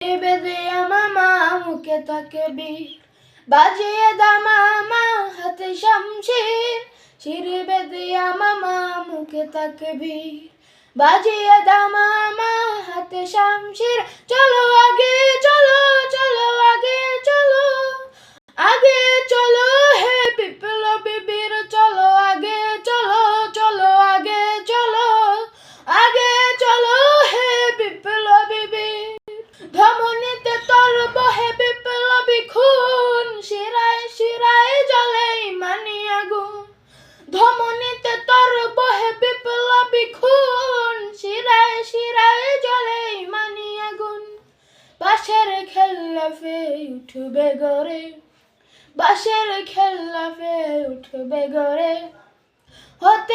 বেদে মামা, মুখে তাকে বীর। বাজিয়ে দামামা হাতে শামশির। শিরি বেদিয়া মামা, মুখে তাকে বীর। বাজিয়ে দামামা হাতে শামশির। চলো বহে বিপ্লবী খুন শিরায় শিরায় জ্বলে ইমানি আগুন ধমনীতে তোর বহে বিপ্লবী খুন শিরায় শিরায় জ্বলে ইমানি আগুন বাঁশের খেল্লা ফে উঠবে গরে বাঁশের খেল্লা ফে উঠবে গরে হতে